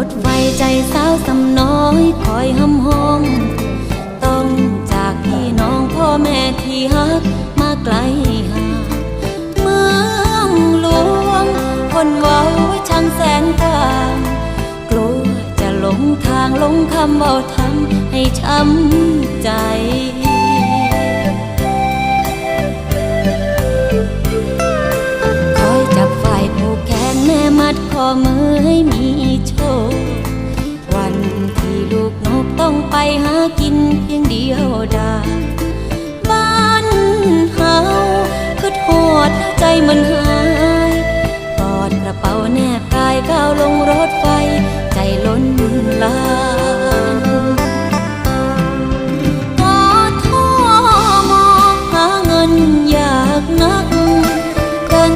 รถไฟใจสาวสำน้อยคอยห้ำห้อง ต้องจากพี่น้องพ่อแม่ที่ฮักมาไกลห่างเมืองหลวง คนเว้าช่างแสนต่างกลัวจะหลงทางหลงคำเบาทำให้ช้ำใจคอยจับฝ่ายผูกแขนแม่มัดคอมือให้มี ต้องไปหากินเพียงเดียวดายบ้านเฮาคือโทษใจมันหายตอดกระเป๋าแนบกายก้าวลงรถ